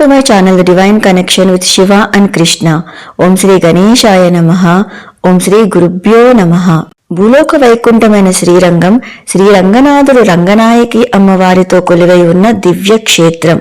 To my channel The Divine Connection with Shiva and ఓం శ్రీ గణేశాయ నమ. ఓం శ్రీ గురుభ్యో నమ. భూలోక వైకుంఠమైన శ్రీరంగం శ్రీ రంగనాథుడు రంగనాయకి అమ్మవారితో కొలువై ఉన్న దివ్య క్షేత్రం.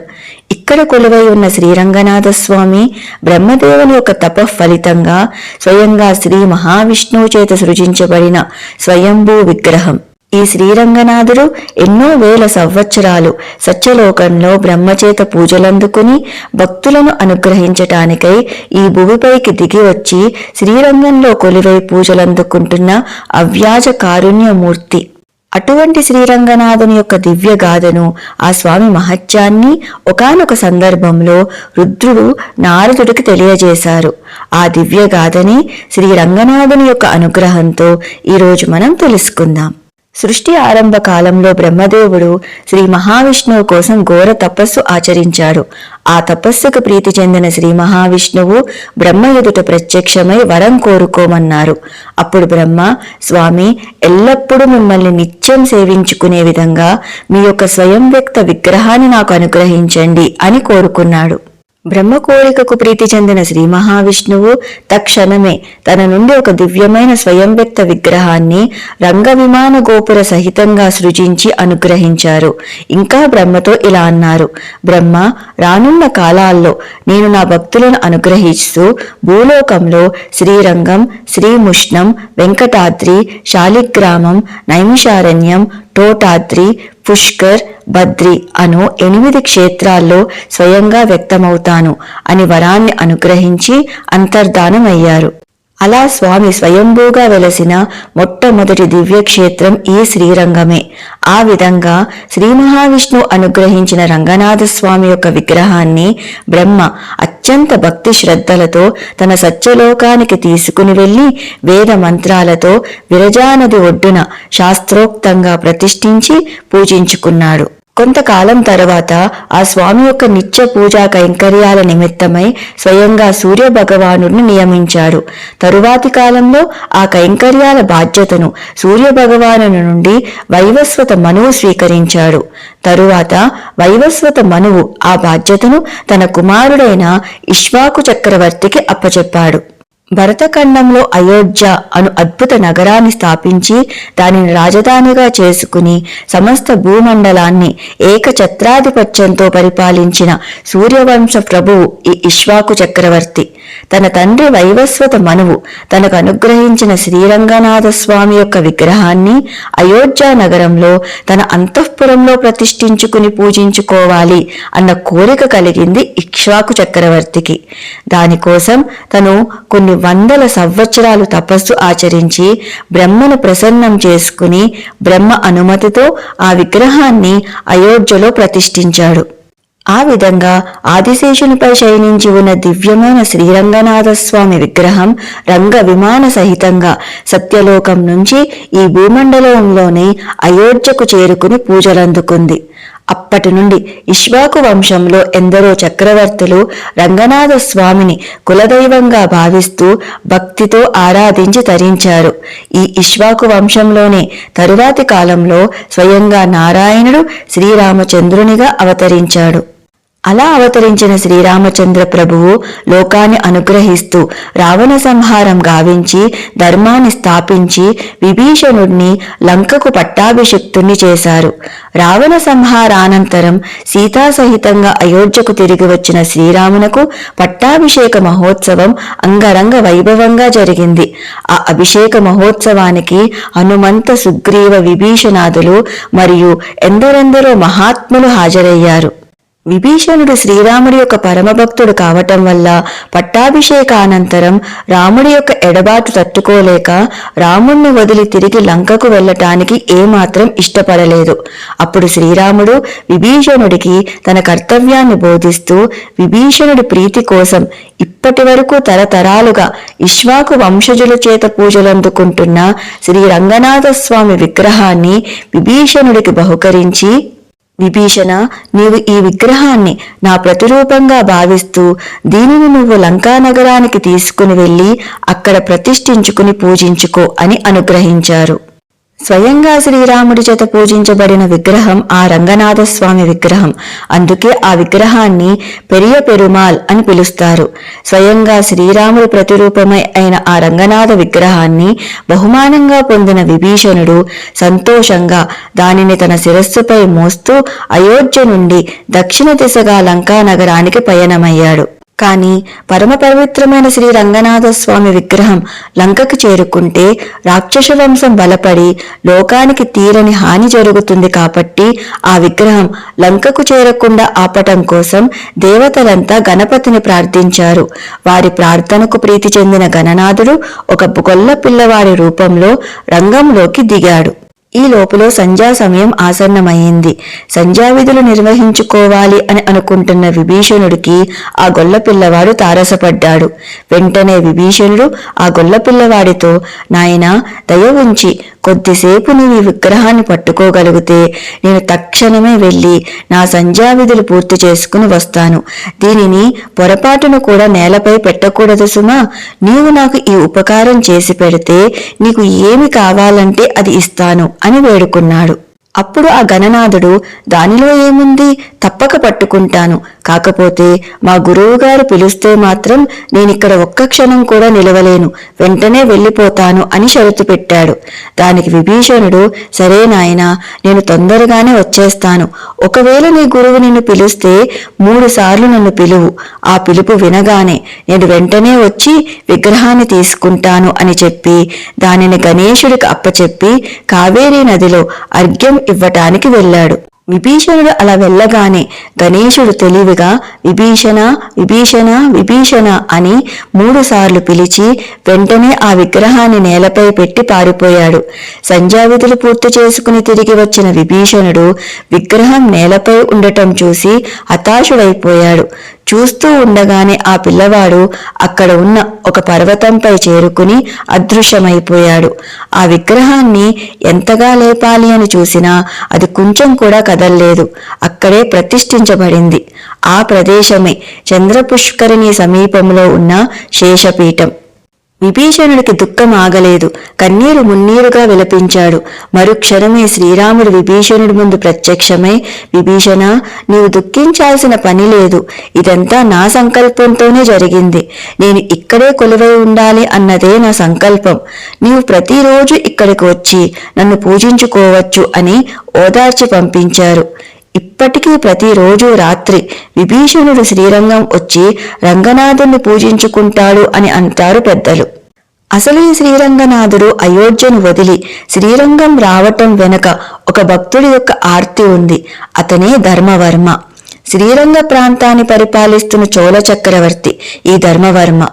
ఇక్కడ కొలువై ఉన్న శ్రీరంగనాథ స్వామి బ్రహ్మదేవుని యొక్క తప ఫలితంగా స్వయంగా శ్రీ మహావిష్ణువు చేత సృజించబడిన స్వయంభూ విగ్రహం. ఈ శ్రీరంగనాథుడు ఎన్నో వేల సంవత్సరాలు సత్యలోకంలో బ్రహ్మచేత పూజలందుకుని భక్తులను అనుగ్రహించటానికై ఈ భూమిపైకి దిగి వచ్చి శ్రీరంగంలో కొలువై పూజలందుకుంటున్న అవ్యాజ కారుణ్యమూర్తి. అటువంటి శ్రీరంగనాథుని యొక్క దివ్యగాథను ఆ స్వామి మహత్యాన్ని ఒకానొక సందర్భంలో రుద్రుడు నారదుడికి తెలియజేశారు. ఆ దివ్య గాథని శ్రీరంగనాథుని యొక్క అనుగ్రహంతో ఈరోజు మనం తెలుసుకుందాం. సృష్టి ఆరంభ కాలంలో బ్రహ్మదేవుడు శ్రీ మహావిష్ణువు కోసం ఘోర తపస్సు ఆచరించాడు. ఆ తపస్సుకు ప్రీతి చెందిన శ్రీ మహావిష్ణువు బ్రహ్మ ఎదుట ప్రత్యక్షమై వరం కోరుకోమన్నారు. అప్పుడు బ్రహ్మ స్వామి ఎల్లప్పుడూ మిమ్మల్ని నిత్యం సేవించుకునే విధంగా మీ యొక్క స్వయం వ్యక్త విగ్రహాన్ని నాకు అనుగ్రహించండి అని కోరుకున్నాడు. బ్రహ్మ కోరికకు ప్రీతి చెందిన శ్రీ మహావిష్ణువు తక్షణమే తన నుండి ఒక దివ్యమైన స్వయంవ్యక్త విగ్రహాన్ని రంగ విమాన గోపుర సహితంగా సృజించి అనుగ్రహించారు. ఇంకా బ్రహ్మతో ఇలా అన్నారు బ్రహ్మ రానున్న కాలాల్లో నేను నా భక్తులను అనుగ్రహిస్తూ భూలోకంలో శ్రీరంగం శ్రీముష్ణం వెంకటాద్రి శాలిగ్రామం నైమిషారణ్యం టోటాద్రి పుష్కర్ బద్రి అను ఎనిమిది క్షేత్రాల్లో స్వయంగా వ్యక్తమవుతాను అని వరాన్ని అనుగ్రహించి అంతర్ధానమయ్యారు. అలా స్వామి స్వయంభూగా వెలసిన మొట్టమొదటి దివ్యక్షేత్రం ఈ శ్రీరంగమే. ఆ విధంగా శ్రీ మహావిష్ణువు అనుగ్రహించిన రంగనాథ స్వామి యొక్క విగ్రహాన్ని బ్రహ్మ అత్యంత భక్తి శ్రద్ధలతో తన సత్యలోకానికి తీసుకుని వెళ్ళి వేద మంత్రాలతో విరజానది ఒడ్డున శాస్త్రోక్తంగా ప్రతిష్ఠించి పూజించుకున్నాడు. కొంతకాలం తర్వాత ఆ స్వామి యొక్క నిత్య పూజా కైంకర్యాల నిమిత్తమై స్వయంగా సూర్య భగవానుడిని నియమించాడు. తరువాతి కాలంలో ఆ కైంకర్యాల బాధ్యతను సూర్య భగవాను నుండి వైవస్వత మనువు స్వీకరించాడు. తరువాత వైవస్వత మనువు ఆ బాధ్యతను తన కుమారుడైన ఇష్వాకు చక్రవర్తికి అప్పచెప్పాడు. భరతఖండంలో అయోధ్య అను అద్భుత నగరాన్ని స్థాపించి దానిని రాజధానిగా చేసుకుని సమస్త భూమండలాన్ని ఏకఛత్రాధిపత్యంతో పరిపాలించిన సూర్యవంశ ప్రభువు ఈ ఇష్వాకు చక్రవర్తి. తన తండ్రి వైవస్వత మనువు తనకు అనుగ్రహించిన శ్రీరంగనాథ స్వామి యొక్క విగ్రహాన్ని అయోధ్య నగరంలో తన అంతఃపురంలో ప్రతిష్ఠించుకుని పూజించుకోవాలి అన్న కోరిక కలిగింది ఇక్ష్వాకు చక్రవర్తికి. దానికోసం తను కొన్ని వందల సంవత్సరాలు తపస్సు ఆచరించి బ్రహ్మను ప్రసన్నం చేసుకుని బ్రహ్మ అనుమతితో ఆ విగ్రహాన్ని అయోధ్యలో ప్రతిష్ఠించాడు. ఆ విధంగా ఆదిశేషునిపై శయనించి ఉన్న దివ్యమైన శ్రీరంగనాథస్వామి విగ్రహం రంగ విమాన సహితంగా సత్యలోకం నుంచి ఈ భూమండలంలోని అయోధ్యకు చేరుకుని పూజలందుకుంది. అప్పటి నుండి ఇష్వాకు వంశంలో ఎందరో చక్రవర్తులు రంగనాథ స్వామిని కులదైవంగా భావిస్తూ భక్తితో ఆరాధించి తరించారు. ఈ ఇష్వాకు వంశంలోనే తరువాతి కాలంలో స్వయంగా నారాయణుడు శ్రీరామచంద్రునిగా అవతరించాడు. అలా అవతరించిన శ్రీరామచంద్ర ప్రభువు లోకాన్ని అనుగ్రహిస్తూ రావణ సంహారం గావించి ధర్మాన్ని స్థాపించి విభీషణుడిని లంకకు పట్టాభిషిక్తుణ్ణి చేశారు. రావణ సంహారానంతరం సీతా సహితంగా అయోధ్యకు తిరిగి వచ్చిన శ్రీరామునకు పట్టాభిషేక మహోత్సవం అంగరంగ వైభవంగా జరిగింది. ఆ అభిషేక మహోత్సవానికి హనుమంత సుగ్రీవ విభీషణాదులు మరియు ఎందరెందరో మహాత్ములు హాజరయ్యారు. విభీషణుడు శ్రీరాముడి యొక్క పరమభక్తుడు కావటం వల్ల పట్టాభిషేకానంతరం రాముడి యొక్క ఎడబాటు తట్టుకోలేక రాముణ్ణి వదిలి తిరిగి లంకకు వెళ్ళటానికి ఏమాత్రం ఇష్టపడలేదు. అప్పుడు శ్రీరాముడు విభీషణుడికి తన కర్తవ్యాన్ని బోధిస్తూ విభీషణుడి ప్రీతి కోసం ఇప్పటి వరకు తరతరాలుగా ఇష్వాకు వంశజుల చేత పూజలందుకుంటున్న శ్రీ రంగనాథ స్వామి విగ్రహాన్ని విభీషణుడికి బహుకరించి విభీషణ నీవు ఈ విగ్రహాన్ని నా ప్రతిరూపంగా భావిస్తూ దీనిని నువ్వు లంకా నగరానికి తీసుకుని వెళ్ళి అక్కడ ప్రతిష్ఠించుకుని పూజించుకో అని అనుగ్రహించారు. స్వయంగా శ్రీరాముడి చేత పూజించబడిన విగ్రహం ఆ రంగనాథస్వామి విగ్రహం. అందుకే ఆ విగ్రహాన్ని పెరియ పెరుమాల్ అని పిలుస్తారు. స్వయంగా శ్రీరాముడు ప్రతిరూపమై అయిన ఆ రంగనాథ విగ్రహాన్ని బహుమానంగా పొందిన విభీషణుడు సంతోషంగా దానిని తన శిరస్సుపై మోస్తూ అయోధ్య నుండి దక్షిణ దిశగా లంకా నగరానికి పయనమయ్యాడు. కాని పరమ పవిత్రమైన శ్రీ రంగనాథ స్వామి విగ్రహం లంకకు చేరుకుంటే రాక్షస వంశం బలపడి లోకానికి తీరని హాని జరుగుతుంది కాబట్టి ఆ విగ్రహం లంకకు చేరకుండా ఆపటం కోసం దేవతలంతా గణపతిని ప్రార్థించారు. వారి ప్రార్థనకు ప్రీతి చెందిన గణనాథుడు ఒక గొల్ల పిల్లవాడి రూపంలో రంగంలోకి దిగాడు. ఈ లోపల సంధ్యా సమయం ఆసన్నమయ్యింది. సంధ్యా విధులు నిర్వహించుకోవాలి అని అనుకుంటున్న విభీషణుడికి ఆ గొల్ల పిల్లవాడు తారసపడ్డాడు. వెంటనే విభీషణుడు ఆ గొల్ల పిల్లవాడితో నాయనా దయ ఉంచి కొద్దిసేపు నీవు ఈ విగ్రహాన్ని పట్టుకోగలిగితే నేను తక్షణమే వెళ్ళి నా సంధ్యా విధులు పూర్తి చేసుకుని వస్తాను. దీనిని పొరపాటును కూడా నేలపై పెట్టకూడదు సుమా. నీవు నాకు ఈ ఉపకారం చేసి పెడితే నీకు ఏమి కావాలంటే అది ఇస్తాను అని వేడుకున్నాడు. అప్పుడు ఆ గణనాథుడు దానిలో ఏముంది? తప్పక పట్టుకుంటాను. కాకపోతే మా గురువుగారు పిలుస్తే మాత్రం నేనిక్కడ ఒక్క క్షణం కూడా నిలవలేను. వెంటనే వెళ్ళిపోతాను అని షరతు పెట్టాడు. దానికి విభీషణుడు సరే నాయనా నేను తొందరగానే వచ్చేస్తాను. ఒకవేళ నీ గురువు నిన్ను పిలిస్తే మూడు సార్లు నన్ను పిలువు. ఆ పిలుపు వినగానే నేను వెంటనే వచ్చి విగ్రహాన్ని తీసుకుంటాను అని చెప్పి దానిని గణేశుడికి అప్పచెప్పి కావేరీ నదిలో అర్ఘ్యం ఇవ్వటానికి వెళ్ళాడు. విభీషణుడు అలా వెళ్ళగానే గణేశుడు తెలివిగా విభీషణ విభీషణ విభీషణ అని మూడు సార్లు పిలిచి వెంటనే ఆ విగ్రహాన్ని నేలపై పెట్టి పారిపోయాడు. సంధ్యావిధులు పూర్తి చేసుకుని తిరిగి వచ్చిన విభీషణుడు విగ్రహం నేలపై ఉండటం చూసి హతాశుడైపోయాడు. చూస్తూ ఉండగానే ఆ పిల్లవాడు అక్కడ ఉన్న ఒక పర్వతంపై చేరుకుని అదృశ్యమైపోయాడు. ఆ విగ్రహాన్ని ఎంతగా లేపాలి అని చూసినా అది కొంచెం కూడా కదల్లేదు. అక్కడే ప్రతిష్ఠించబడింది. ఆ ప్రదేశమే చంద్రపుష్కరిణి సమీపంలో ఉన్న శేషపీఠం. విభీషణుడికి దుఃఖం ఆగలేదు. కన్నీరు మున్నీరుగా విలపించాడు. మరుక్షణమే శ్రీరాముడు విభీషణుడి ముందు ప్రత్యక్షమై విభీషణ నీవు దుఃఖించాల్సిన పని లేదు. ఇదంతా నా సంకల్పంతోనే జరిగింది. నేను ఇక్కడే కొలువై ఉండాలి అన్నదే నా సంకల్పం. నీవు ప్రతిరోజు ఇక్కడికి వచ్చి నన్ను పూజించుకోవచ్చు అని ఓదార్చి పంపించారు. ఇప్పటికీ ప్రతిరోజు రాత్రి విభీషణుడు శ్రీరంగం వచ్చి రంగనాథుణ్ణి పూజించుకుంటాడు అని అంటారు పెద్దలు. అసలు ఈ శ్రీరంగనాథుడు అయోధ్యను వదిలి శ్రీరంగం రావటం వెనక ఒక భక్తుడి యొక్క ఆర్తి ఉంది. అతనే ధర్మవర్మ. శ్రీరంగ ప్రాంతాన్ని పరిపాలిస్తున్న చోళ చక్రవర్తి ఈ ధర్మవర్మ.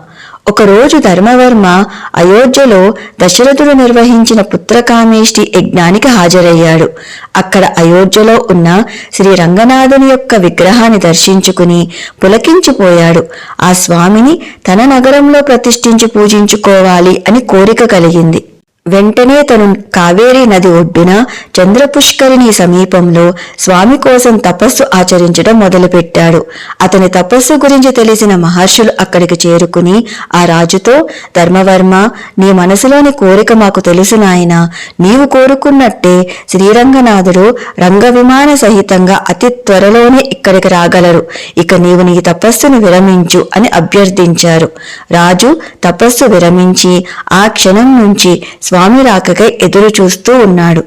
ఒకరోజు ధర్మవర్మ అయోధ్యలో దశరథుడు నిర్వహించిన పుత్రకామేష్టి యజ్ఞానికి హాజరయ్యాడు. అక్కడ అయోధ్యలో ఉన్న శ్రీ రంగనాథుని యొక్క విగ్రహాన్ని దర్శించుకుని పులకించిపోయాడు. ఆ స్వామిని తన నగరంలో ప్రతిష్ఠించి పూజించుకోవాలి అని కోరిక కలిగింది. వెంటనే తను కావేరీ నది ఒడ్డున చంద్రపుష్కరిణి సమీపంలో స్వామి కోసం తపస్సు ఆచరించడం మొదలుపెట్టాడు. అతని తపస్సు గురించి తెలిసిన మహర్షులు అక్కడికి చేరుకుని ఆ రాజుతో ధర్మవర్మ నీ మనసులోని కోరిక మాకు తెలుసు నాయన. నీవు కోరుకున్నట్టే శ్రీరంగనాథుడు రంగ విమాన సహితంగా అతి త్వరలోనే ఇక్కడికి రాగలరు? ఇక నీవు నీ తపస్సును విరమించు అని అభ్యర్థించారు. రాజు తపస్సు విరమించి ఆ క్షణం నుంచి స్వామి రాకకై ఎదురు చూస్తూ ఉన్నాడు.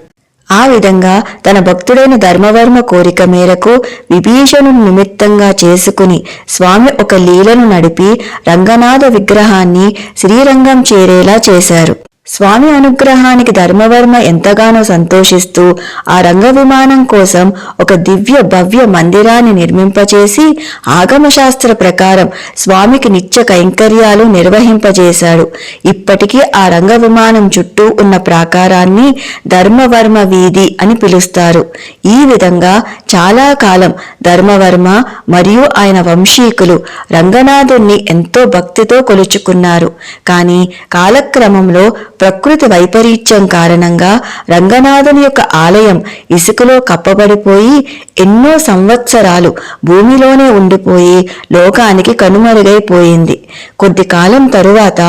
ఆ విధంగా తన భక్తుడైన ధర్మవర్మ కోరిక మేరకు విభీషణు నిమిత్తంగా చేసుకుని స్వామి ఒక లీలను నడిపి రంగనాథ విగ్రహాన్ని శ్రీరంగం చేరేలా చేశారు. స్వామి అనుగ్రహానికి ధర్మవర్మ ఎంతగానో సంతోషిస్తూ ఆ రంగ విమానం కోసం ఒక దివ్య భవ్య మందిరాన్ని నిర్మింపచేసి ఆగమశాస్త్ర ప్రకారం స్వామికి నిత్య కైంకర్యాలు నిర్వహింపజేశాడు. ఇప్పటికీ ఆ రంగ విమానం చుట్టూ ఉన్న ప్రాకారాన్ని ధర్మవర్మ వీధి అని పిలుస్తారు. ఈ విధంగా చాలా కాలం ధర్మవర్మ మరియు ఆయన వంశీకులు రంగనాథుణ్ణి ఎంతో భక్తితో కొలుచుకున్నారు. కానీ కాలక్రమంలో ప్రకృతి వైపరీత్యం కారణంగా రంగనాథుని యొక్క ఆలయం ఇసుకలో కప్పబడిపోయి ఎన్నో సంవత్సరాలు భూమిలోనే ఉండిపోయి లోకానికి కనుమరుగైపోయింది. కొద్ది కాలం తరువాత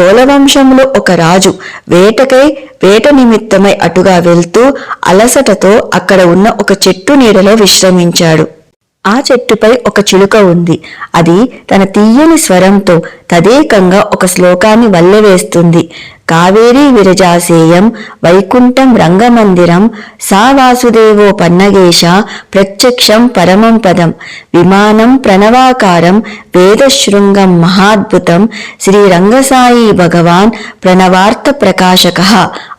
చోళవంశంలో ఒక రాజు వేటకై వేట నిమిత్తమై అటుగా వెళ్తూ అలసటతో అక్కడ ఉన్న ఒక చెట్టు నీడలో విశ్రమించాడు. ఆ చెట్టుపై ఒక చిలుక ఉంది. అది తన తీయని స్వరంతో తదేకంగా ఒక శ్లోకాన్ని వల్లెవేస్తుంది. కావేరీ విరజాసేయం వైకుంఠం రంగమందిరం సా వాసుదేవో పన్నగేశ ప్రత్యక్షం పరమం పదం విమానం ప్రణవాకారం వేదశృంగం మహాద్భుతం శ్రీ రంగసాయి భగవాన్ ప్రణవార్థ ప్రకాశక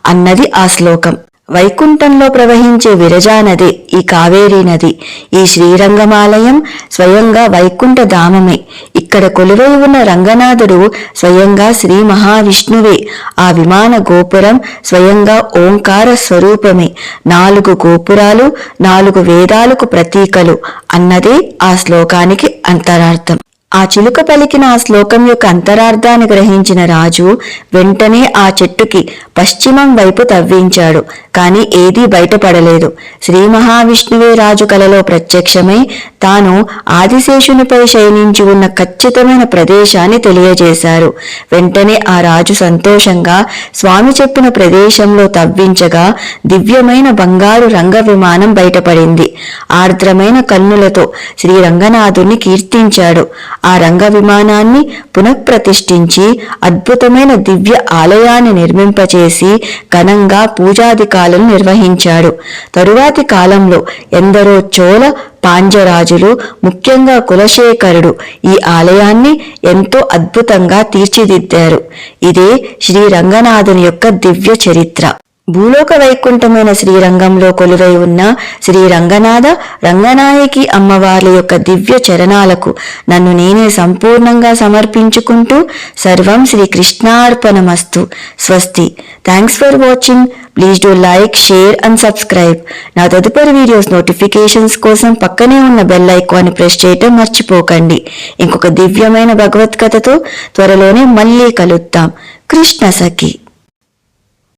అన్నది ఆ శ్లోకం. వైకుంఠంలో ప్రవహించే విరజానది ఈ కావేరీ నది ఈ శ్రీరంగమాలయం స్వయంగా వైకుంఠ ధామమే. ఇక్కడ కొలువై ఉన్న రంగనాథుడు స్వయంగా శ్రీ మహావిష్ణువే. ఆ విమాన గోపురం స్వయంగా ఓంకార స్వరూపమే. నాలుగు గోపురాలు నాలుగు వేదాలకు ప్రతీకలు అన్నదే ఆ శ్లోకానికి అంతరార్థం. ఆ చిలుక పలికిన ఆ శ్లోకం యొక్క అంతరార్థాన్ని గ్రహించిన రాజు వెంటనే ఆ చెట్టుకి పశ్చిమం వైపు తవ్వించాడు. కాని ఏదీ బయటపడలేదు. శ్రీ మహావిష్ణువే రాజు కలలో ప్రత్యక్షమై తాను ఆదిశేషునిపై శయనించి ఉన్న ఖచ్చితమైన ప్రదేశాన్ని తెలియజేశారు. వెంటనే ఆ రాజు సంతోషంగా స్వామి చెప్పిన ప్రదేశంలో తవ్వించగా దివ్యమైన బంగారు రంగ విమానం బయటపడింది. ఆర్ద్రమైన కన్నులతో శ్రీ రంగనాథుని కీర్తించాడు. ఆ రంగ విమానాన్ని పునఃప్రతిష్ఠించి అద్భుతమైన దివ్య ఆలయాన్ని నిర్మింపచేసి ఘనంగా పాలన నిర్వహించాడు. తరువాతి కాలంలో ఎందరో చోళ పాండ్యరాజులు ముఖ్యంగా కులశేఖరుడు ఈ ఆలయాన్ని ఎంతో అద్భుతంగా తీర్చిదిద్దారు. ఇదే శ్రీ రంగనాథుని యొక్క దివ్య చరిత్ర. భూలోక వైకుంఠమైన శ్రీరంగంలో కొలువై ఉన్న శ్రీ రంగనాథ రంగనాయకి అమ్మవార్ల యొక్క దివ్య చరణాలకు నన్ను నేనే సంపూర్ణంగా సమర్పించుకుంటూ సర్వం శ్రీ కృష్ణార్పణమస్తు స్వస్తి. Thanks for watching please do like share and subscribe నా తదుపరి వీడియోస్ నోటిఫికేషన్స్ కోసం పక్కనే ఉన్న బెల్ ఐకాన్ ప్రెస్ చేయటం మర్చిపోకండి. ఇంకొక దివ్యమైన భగవత్ కథతో త్వరలోనే మళ్ళీ కలుద్దాం. కృష్ణ సఖి.